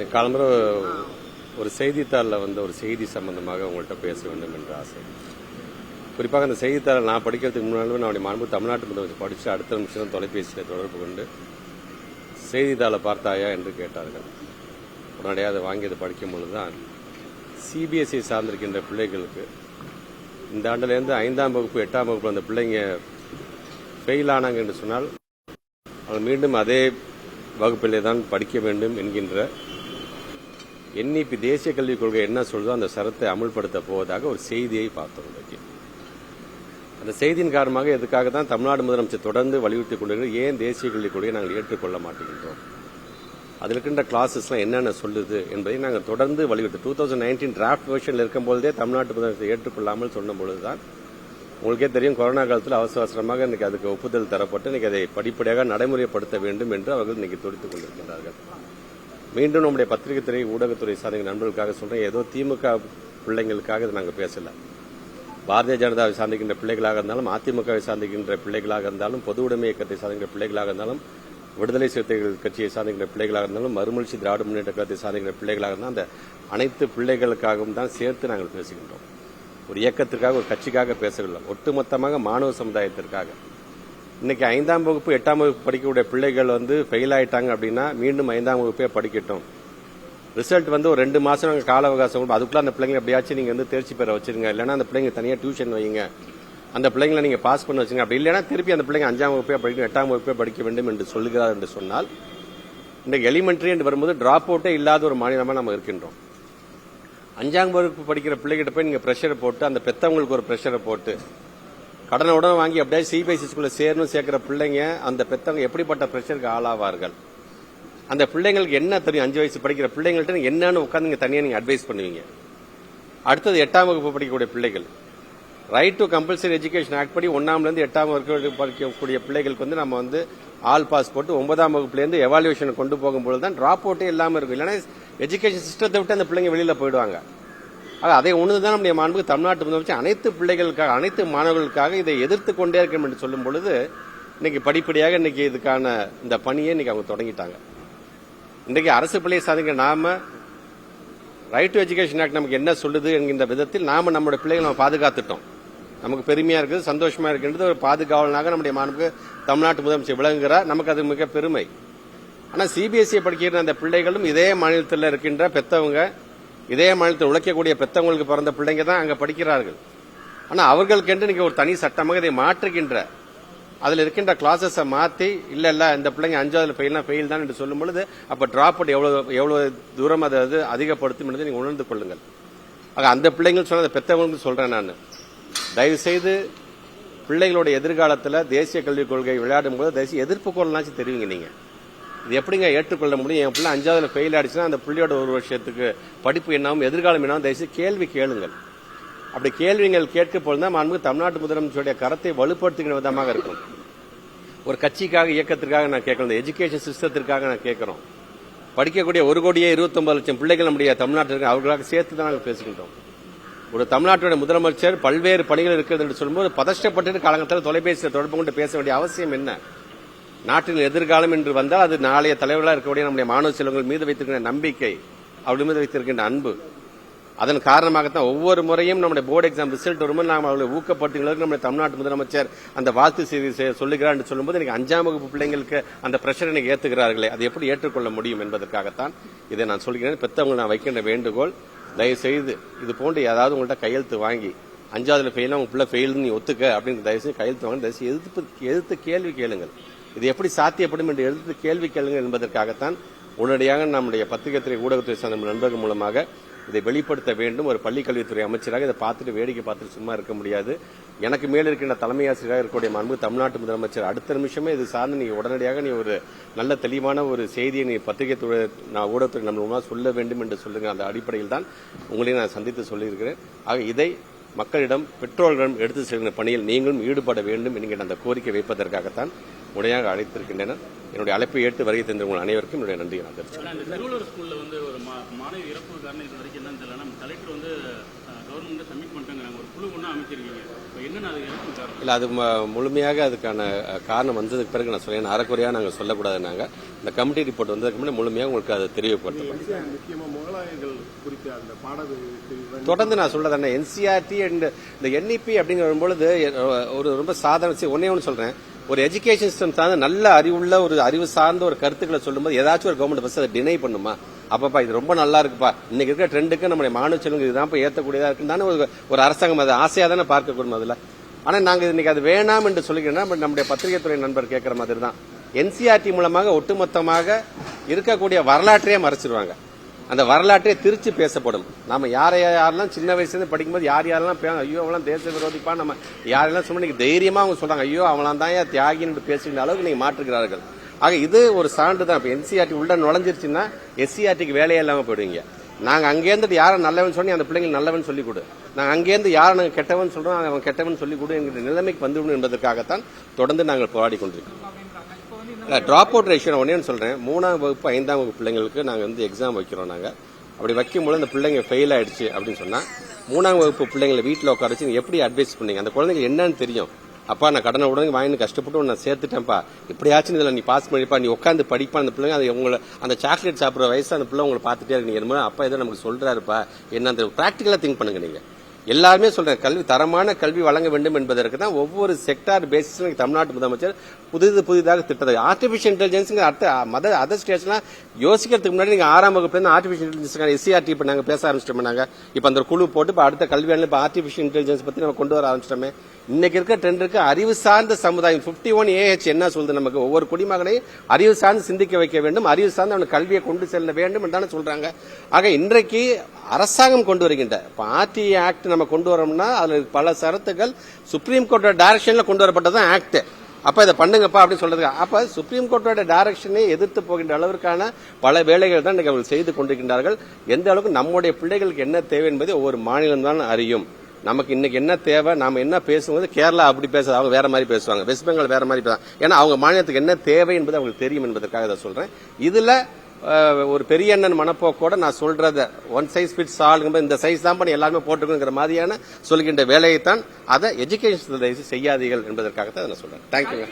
இன்னைக்கு காலம்புற ஒரு செய்தித்தாளில் வந்த ஒரு செய்தி சம்பந்தமாக உங்கள்கிட்ட பேச வேண்டும் என்ற ஆசை. குறிப்பாக அந்த செய்தித்தாளை நான் படிக்கிறதுக்கு முன்னாலும் நான் மாண்பு தமிழ்நாட்டு முதலமைச்சர் படித்து அடுத்த நிமிஷம் தொலைபேசியில் தொடர்பு கொண்டு செய்தித்தாளை பார்த்தாயா என்று கேட்டார்கள். உடனடியாக அதை வாங்கி அதை படிக்கும் பொழுது தான் சிபிஎஸ்சி சார்ந்திருக்கின்ற பிள்ளைகளுக்கு இந்த ஆண்டுலேருந்து ஐந்தாம் வகுப்பு எட்டாம் வகுப்பு அந்த பிள்ளைங்க ஃபெயில் ஆனாங்க என்று சொன்னால் அவங்க மீண்டும் அதே வகுப்பிலே தான் படிக்க வேண்டும் என்கின்ற என்இபி தேசிய கல்விக் கொள்கை என்ன சொல்றதோ அந்த சரத்தை அமுல்படுத்த போவதாக ஒரு செய்தியை பார்த்தோம் இன்றைக்கு. அந்த செய்தியின் காரணமாக எதுக்காக தான் தமிழ்நாடு முதலமைச்சர் தொடர்ந்து வலியுறுத்தி கொண்டிருக்கிற ஏன் தேசிய கல்விக் கொள்கையை நாங்கள் ஏற்றுக்கொள்ள மாட்டேங்கின்றோம்? அதில் இருக்கின்ற கிளாஸஸ்லாம் என்னென்ன சொல்லுது என்பதை நாங்கள் தொடர்ந்து வலியுறுத்தி டூ தௌசண்ட் நைன்டீன் டிராஃப்ட் வெர்ஷனில் இருக்கும்போதே தமிழ்நாட்டு முதலமைச்சர் ஏற்றுக்கொள்ளாமல் சொன்னபொழுது தான் உங்களுக்கே தெரியும் கொரோனா காலத்தில் அவசர அவசரமாக இன்னைக்கு அதுக்கு ஒப்புதல் தரப்பட்டு இன்னைக்கு அதை படிப்படியாக நடைமுறைப்படுத்த வேண்டும் என்று அவர்கள் இன்னைக்கு துடித்துக் கொண்டிருக்கின்றார்கள். மீண்டும் நம்முடைய பத்திரிகை துறை ஊடகத்துறை சார்ந்த நண்பர்களுக்காக சொல்றேன். ஏதோ திமுக பிள்ளைங்களுக்காக இதை நாங்கள் பேசல. பாரதிய ஜனதாவை சார்ந்திருக்கின்ற பிள்ளைகளாக இருந்தாலும் அதிமுகவை சார்ந்திருக்கின்ற பிள்ளைகளாக இருந்தாலும் பொது உடைமை இயக்கத்தை சார்ந்த பிள்ளைகளாக இருந்தாலும் விடுதலை சிறுத்தைகள் கட்சியை சார்ந்திருக்கின்ற பிள்ளைகளாக இருந்தாலும் மறுமலர்ச்சி திராவிட முன்னேற்ற கழகத்தை சார்ந்திருக்கின்ற பிள்ளைகளாக இருந்தால் அந்த அனைத்து பிள்ளைகளுக்காகவும் தான் சேர்த்து நாங்கள் பேசுகின்றோம். ஒரு இயக்கத்திற்காக ஒரு கட்சிக்காக பேசவில்லை. ஒட்டுமொத்தமாக மாணவ சமுதாயத்திற்காக. இன்னைக்கு ஐந்தாம் வகுப்பு எட்டாம் வகுப்பு படிக்கக்கூடிய பிள்ளைகள் வந்து ஃபெயில் ஆயிட்டாங்க அப்படின்னா மீண்டும் ஐந்தாம் வகுப்பே படிக்கட்டும். ரிசல்ட் வந்து ஒரு ரெண்டு மாசம் நாங்கள் கால அவகாசம் கொடுப்போம் அதுக்குள்ள அந்த பிள்ளைங்க எப்படியாச்சும் நீங்க வந்து தேர்ச்சி பெற வச்சிருங்க. இல்லைன்னா அந்த பிள்ளைங்க தனியா டியூஷன் வைங்க. அந்த பிள்ளைங்களை நீங்க பாஸ் பண்ண வச்சுங்க அப்படி இல்லைன்னா திருப்பி அந்த பிள்ளைங்க அஞ்சாம் வகுப்பே படிக்கணும் எட்டாம் வகுப்பே படிக்க வேண்டும் என்று சொல்லுகிறார் என்று சொன்னால் இந்த எலிமெண்ட்ரி என்று வரும்போது டிராப் அவுட்டே இல்லாத ஒரு மாநிலமாக நம்ம இருக்கின்றோம். அஞ்சாம் வகுப்பு படிக்கிற பிள்ளைகிட்ட போய் நீங்க ப்ரெஷரை போட்டு அந்த பெத்தவங்களுக்கு ஒரு ப்ரெஷரை போட்டு கடனை உடனே வாங்கி அப்படியே சிபிஎஸ்சி ஸ்கூலில் சேரணும் சேர்க்கிற பிள்ளைங்க அந்த பெற்றவங்க எப்படிப்பட்ட பிரச்சனைக்கு ஆளாவார்கள்? அந்த பிள்ளைங்களுக்கு என்ன தெரியும்? அஞ்சு வயசு படிக்கிற பிள்ளைங்கள்ட்ட என்னன்னு உட்காந்து நீங்க தனியாக நீங்க அட்வைஸ் பண்ணுவீங்க. அடுத்தது எட்டாம் வகுப்பு படிக்கக்கூடிய பிள்ளைகள். Right to compulsory education act படி ஒன்றாம்லேருந்து எட்டாம் வகுப்பு படிக்கக்கூடிய பிள்ளைகளுக்கு வந்து நம்ம வந்து ஆல் பாஸ் போட்டு ஒன்பதாம் வகுப்புலேருந்து எவாலுவேஷன் கொண்டு போகும்போது தான் டிராப் அவுட்டே இல்லாமல் இருக்கும். இல்லைன்னா எஜுகேஷன் சிஸ்டத்தை விட்டு அந்த பிள்ளைங்க வெளியில் போயிடுவாங்க. ஆக அதை ஒண்ணுதான் நம்முடைய மாண்புக்கு தமிழ்நாட்டு முதலமைச்சர் அனைத்து பிள்ளைகளுக்காக அனைத்து மாணவர்களுக்காக இதை எதிர்த்து கொண்டே இருக்கணும் என்று சொல்லும் பொழுது இன்னைக்கு படிப்படியாக இன்னைக்கு இதுக்கான இந்த பணியை இன்னைக்கு அவங்க தொடங்கிட்டாங்க. இன்றைக்கு அரசு பிள்ளையை சாதிக்க நாம ரைட் டு எஜுகேஷன் ஆக்ட் நமக்கு என்ன சொல்லுது என்கின்ற விதத்தில் நாம நம்முடைய பிள்ளைகளை நம்ம பாதுகாத்துட்டோம். நமக்கு பெருமையா இருக்குது சந்தோஷமா இருக்கின்றது ஒரு பாதுகாவலனாக நம்முடைய மாண்புக்கு தமிழ்நாட்டு முதலமைச்சர் விளங்குகிறார். நமக்கு அது மிக பெருமை. ஆனால் சிபிஎஸ்இ படிக்கிற அந்த பிள்ளைகளும் இதே மாநிலத்தில் இருக்கின்ற பெத்தவங்க இதே மாநிலத்தில் உழைக்கக்கூடிய பெத்தவங்களுக்கு பிறந்த பிள்ளைங்க தான் அங்கே படிக்கிறார்கள். ஆனால் அவர்களுக்கென்று நீங்கள் ஒரு தனி சட்டமாக இதை மாற்றுகின்ற அதில் இருக்கின்ற கிளாஸஸை மாற்றி இல்லை இல்லை இந்த பிள்ளைங்க அஞ்சாவது ஃபெயில்னா ஃபெயில் தான் என்று சொல்லும் பொழுது அப்போ டிராப் அவுட் எவ்வளோ எவ்வளோ தூரம் அதை அது அதிகப்படுத்தும் என்பதை நீங்கள் உணர்ந்து கொள்ளுங்கள். ஆக அந்த பிள்ளைங்கள் சொன்னதை பெத்தவங்களுக்கு சொல்கிறேன் நான். தயவு செய்து பிள்ளைகளோட எதிர்காலத்தில் தேசிய கல்விக் கொள்கை விளையாடும் போது தேசிய எதிர்ப்பு குரல்னாச்சும் தெரிவிங்க நீங்கள் இது எப்படிங்க ஏற்றுக்கொள்ள முடியும்? என் பிள்ளை அஞ்சாவதுல ஃபெயில் ஆயிடுச்சுன்னா அந்த பிள்ளையோட ஒரு வருஷத்துக்கு படிப்பு என்னாவும் எதிர்காலம் என்னாவும் தயவுசெய்து கேள்வி கேளுங்கள். அப்படி கேள்விகள் கேட்க போது தான் மாண்புக்கு தமிழ்நாட்டு முதலமைச்சருடைய கரத்தை வலுப்படுத்துகிற விதமாக இருக்கும். ஒரு கட்சிக்காக இயக்கத்திற்காக நான் கேட்கணும் எஜுகேஷன் சிஸ்டத்திற்காக நான் கேட்கிறோம். படிக்கக்கூடிய ஒரு கோடியே இருபத்தொன்பது லட்சம் பிள்ளைகள் நம்முடைய தமிழ்நாட்டில் அவர்களாக சேர்த்து தான் நாங்கள் பேசுகின்றோம். ஒரு தமிழ்நாட்டுடைய முதலமைச்சர் பல்வேறு பணிகள் இருக்கிறது என்று சொல்லும்போது பதஷ்டப்பட்டு காலகட்டத்தில் தொலைபேசியில் தொடர்பு கொண்டு பேச வேண்டிய அவசியம் என்ன? நாட்டின் எதிர்காலம் என்று வந்தால் அது நாளைய தலைவர்களாக இருக்கக்கூடிய நம்முடைய மாணவ செல்வங்கள் மீது வைத்திருக்கின்ற நம்பிக்கை அவர்கள் மீது வைத்திருக்கின்ற அன்பு. அதன் காரணமாகத்தான் ஒவ்வொரு முறையும் நம்முடைய போர்டு எக்ஸாம் ரிசல்ட் வரும்போது நாம் அவர்களை ஊக்கப்படுத்துகிறதுக்கு நம்முடைய தமிழ்நாட்டு முதலமைச்சர் அந்த வாழ்த்து செய்தி சொல்லுகிறார் என்று சொல்லும்போது எனக்கு அஞ்சாம் வகுப்பு பிள்ளைங்களுக்கு அந்த பிரஷர் எனக்கு ஏற்றுகிறார்களே அதை எப்படி ஏற்றுக்கொள்ள முடியும் என்பதற்காகத்தான் இதை நான் சொல்கிறேன். பெற்றவங்க நான் வைக்கின்ற வேண்டுகோள் தயவு செய்து இது போன்று ஏதாவது உங்கள்ட்ட கையெழுத்து வாங்கி அஞ்சாவதுல ஃபெயில் உங்க பிள்ளை ஃபெயில் நீ ஒத்துக்க அப்படின்னு தயவு செய்து கையெழுத்து வாங்க. தயவு எதிர்த்து எதிர்த்து கேள்வி கேளுங்கள். இது எப்படி சாத்தியப்படும் என்று எழுத்து கேள்வி கேளுங்கள் என்பதற்காகத்தான் உடனடியாக நம்முடைய பத்திரிகை துறை ஊடகத்துறை சார்ந்த நண்பர்கள் மூலமாக இதை வெளிப்படுத்த வேண்டும். ஒரு பள்ளிக்கல்வித்துறை அமைச்சராக இதை பார்த்துட்டு வேடிக்கை பார்த்துட்டு சும்மா இருக்க முடியாது. எனக்கு மேல் இருக்கின்ற தலைமை ஆசிரியராக இருக்கக்கூடிய மாண்பு தமிழ்நாட்டு முதலமைச்சர் அடுத்த நிமிஷமே இது சார்ந்து நீ உடனடியாக நீ ஒரு நல்ல தெளிவான ஒரு செய்தியை நீ பத்திரிகை துறை நான் ஊடகத்துறை நம்ம சொல்ல வேண்டும் என்று சொல்லுங்க அந்த அடிப்படையில் தான் உங்களையும் நான் சந்தித்து சொல்லியிருக்கிறேன். ஆக இதை மக்களிடம் பெற்றோர்களிடம் எடுத்து செல்கிற பணியில் நீங்களும் ஈடுபட வேண்டும் என்கிற அந்த கோரிக்கை வைப்பதற்காகத்தான் உடையாக அழைத்திருக்கின்றனர் என்னுடைய அழைப்பை ஏற்று வருகை தந்த உங்கள் அனைவருக்கும் என்னுடைய நன்றியை நான் தெரிவிச்சுக்கிறேன். ஆனா இந்த திருவள்ளுவர் ஸ்கூல்ல வந்து ஒரு மா- மாணவி இறப்பு காரணம் இது வரைக்கும் என்னன்னு தெரியல. நம்ம கலெக்டர் வந்து கவர்மெண்ட் சப்மிட் பண்ணிட்டாங்க. ஒரு குழு ஒண்ணு அமைச்சிருக்கீங்க. இப்போ என்னென்ன அது இறப்பு காரணம்? இல்லை அது முழுமையாக அதுக்கான காரணம் வந்ததுக்கு பிறகு நான் சொல்லேன் அறக்குறையாக நாங்கள் சொல்லக்கூடாதுனாங்க இந்த கமிட்டி ரிப்போர்ட் வந்ததுக்கு முன்னாடி முழுமையாக உங்களுக்கு அதை தெரியப்படுத்தப்படும் முக்கியமா முகலாயர்கள் குறித்த அந்த பாட பிரிவு தொடர்ந்து நான் சொல்றது என்ன? என்சிஆர்டி அண்ட் இந்த என்இபி அப்படிங்கிற வரும்பொழுது அஹ், ஒரு ரொம்ப சாதாரண ஒண்ணே ஒன்று சொல்றேன். ஒரு எஜுகேஷன் சிஸ்டம் சார்ந்த நல்ல அறிவுள்ள ஒரு அறிவு சார்ந்த ஒரு கருத்துக்களை சொல்லும்போது ஏதாச்சும் ஒரு கவர்மெண்ட் பஸ் அதை டினை பண்ணுமா? அப்பப்பா இது ரொம்ப நல்லா இருக்குப்பா. இன்னைக்கு இருக்கிற ட்ரெண்டுக்கு நம்முடைய மாணவ செல்வங்க இதுதான் ஏற்றக்கூடியதா இருக்குன்னு தானே ஒரு ஒரு அரசாங்கம் அதை ஆசையா தானே பார்க்கக்கூடும் அதுல. ஆனா நாங்க இன்னைக்கு அது வேணாம் என்று சொல்லிக்கிறோம்னா நம்முடைய பத்திரிகை துறை நண்பர் கேட்கிற மாதிரி தான் என்சிஆர்டி மூலமாக ஒட்டுமொத்தமாக இருக்கக்கூடிய வரலாற்றையே மறைச்சிருவாங்க. அந்த வரலாற்றே திருச்சி பேசப்படும். நாம யாரை யாரெல்லாம் சின்ன வயசுல இருந்து படிக்கும்போது யார் யாரெல்லாம் ஐயோ அவங்களாம் தேச விரோதிப்பா நம்ம யாரெல்லாம் சும்மா இன்னைக்கு தைரியமா அவங்க சொல்றாங்க ஐயோ அவங்களாம் தான் ஏன் தியாகின்னு பேசுகிற அளவுக்கு நீங்க மாற்றுகிறார்கள். ஆக இது ஒரு சான்று தான். இப்ப என்சிஆர்டி உள்ள நுழைஞ்சிருச்சுன்னா எஸ்சிஆர்டிக்கு வேலையே இல்லாம போயிடுவீங்க. நாங்க அங்கேருந்து யாரை நல்லவன் சொல்லி அந்த பிள்ளைங்க நல்லவன் சொல்லி கொடு. நாங்க அங்கேருந்து யாரை நாங்கள் கெட்டவன் சொல்றோம் அவன் கெட்டவன் சொல்லி கொடு என்கிற நிலைமைக்கு வந்துவிடும் என்பதற்காகத்தான் தொடர்ந்து நாங்கள் போராடி கொண்டிருக்கிறோம் ட்ராப் அவுட் ரேஷியோ ஒன்னே சொல்றேன். மூணாம் வகுப்பு ஐந்தாம் வகுப்பு பிள்ளைங்களுக்கு நாங்க வந்து எக்ஸாம் வைக்கிறோம் நாங்க. அப்படி வைக்கும்போது அந்த பிள்ளைங்க ஃபெயில் ஆயிடுச்சு அப்படின்னு சொன்னா மூணாம் வகுப்பு பிள்ளைங்களை வீட்டில் உட்கார வச்சு எப்படி அட்வைஸ் பண்ணீங்க? அந்த குழந்தைங்க என்னன்னு தெரியும். அப்பா நான் கடனை உடனே வாங்கி கஷ்டப்பட்டு உன்னை சேர்த்துட்டேன்ப்பா. எப்படியாச்சும் இதில் நீ பாஸ் பண்ணிப்பா. நீ உட்காந்து படிப்பா. அந்த பிள்ளைங்க அது உங்களை அந்த சாக்லேட் சாப்பிட்ற வயசு அந்த பிள்ளை உங்களை பார்த்துட்டே இருக்கு. நீங்க அப்பா ஏதோ நமக்கு சொல்றாருப்பா. என்ன அந்த ப்ராக்டிக்கலாக திங்க் பண்ணுங்க நீங்கள் எல்லாருமே சொல்றேன் கல்வி தரமான கல்வி வழங்க வேண்டும் என்பதற்கு தான் ஒவ்வொரு செக்டார் பேசிஸ்ல தமிழ்நாட்டு முதலமைச்சர் புதிது புதிதாக திட்டத்தை ஆர்டிபிஷியல் இன்டெலிஜென்ஸுங்க அடுத்த மத அதர் ஸ்டேட்ஸ்லாம் யோசிக்கிறதுக்கு முன்னாடி நீங்க ஆறாம் வகுப்புல ஆர்டிபிஷியல் இன்டெலிஜென்ஸ் எஸ்சிஆர்டி இப்போ நாங்கள் பேச ஆரம்பிச்சிட்டோம் நாங்கள் இப்போ அந்த குழு போட்டு இப்போ அடுத்த கல்வியாண்டில் இப்போ ஆர்டிபிஷியல் இன்டெலிஜென்ஸ் பற்றி நம்ம கொண்டு வர ஆரம்பிச்சிட்டோமே. இன்னைக்கு இருக்க ட்ரெண்டுக்கு அறிவு சார்ந்த சமுதாயம் 51 ஒன் ஏஹெச் என்ன சொல்லுது நமக்கு? ஒவ்வொரு குடிமகனையும் அறிவு சார்ந்து சிந்திக்க வைக்க வேண்டும் அறிவு சார்ந்து அவனுக்கு கல்வியை கொண்டு செல்ல வேண்டும் என்று சொல்றாங்க. ஆக இன்றைக்கு அரசாங்கம் கொண்டு வருகின்ற இப்போ ஆர்டி ஆக்ட் ஆக்ட் நம்ம கொண்டு வரோம்னா அதில் பல சரத்துகள் சுப்ரீம் கோர்ட்டோட டைரக்ஷனில் கொண்டு வரப்பட்டதான் ஆக்ட். அப்போ இதை பண்ணுங்கப்பா அப்படின்னு சொல்றது அப்போ சுப்ரீம் கோர்ட்டோட டைரக்ஷனை எதிர்த்து போகின்ற அளவிற்கான பல வேலைகள் தான் இன்னைக்கு அவர்கள் செய்து கொண்டிருக்கின்றார்கள். எந்த அளவுக்கு நம்முடைய பிள்ளைகளுக்கு என்ன தேவை என்பதை ஒவ்வொரு மாநிலம் தான் அறியும். நமக்கு இன்னைக்கு என்ன தேவை நாம என்ன பேசும்போது கேரளா அப்படி பேசுறது அவங்க வேற மாதிரி பேசுவாங்க. வெஸ்ட் பெங்கால் வேற மாதிரி பேசுவாங்க. ஏன்னா அவங்க மாநிலத்துக்கு என்ன தேவை என்பது அவங்களுக்கு தெரியும் என்பதற்காக இதை சொல்றேன். இதுல ஒரு பெரிய அண்ணன் மனப்போக்கோட நான் சொல்றத ஒன் சைஸ் ஃபிட்ஸ் ஆளுங்க இந்த சைஸ் தான் பண்ணி எல்லாருமே போட்டுக்கணுங்கிற மாதிரியான சொல்கின்ற வேலையைத்தான் அதை எஜுகேஷன் செய்யாதீர்கள் என்பதற்காக தான் நான் சொல்றேன். தேங்க்யூங்க